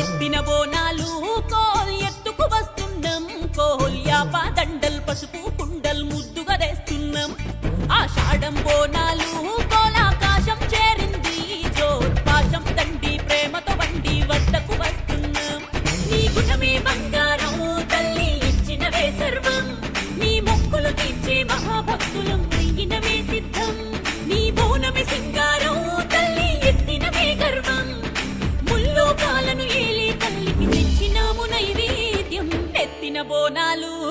ఎత్తిన బోనాలు కోల్ ఎత్తుకు వస్తున్నాం. కోల్ యాపా దండల్ పసుపు కుండల్ ముద్దుగా తెస్తున్నాం ఆషాఢం బోనాలు కోలాకాశం చేరింది. జోర్ పాశం దండి వండి వద్దకు వస్తున్నాం. నీ గుణమే బంగారం తల్లి ఇచ్చినవే సర్వం. నీ మొక్కులు తీర్చే మహాభక్తులం. ఎత్తిన బోనాలు ఎత్తిన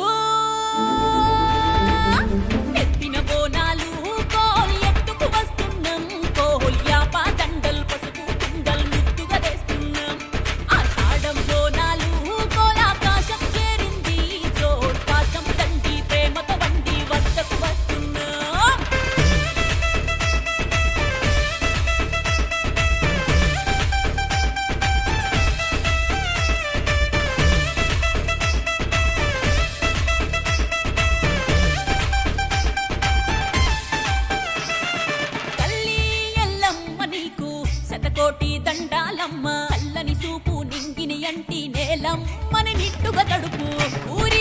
కోటి దండాలమ్మ చల్లని సూపు నింగిని అంటి నేలమ్మని నిట్టుగా తడుపు ఊరి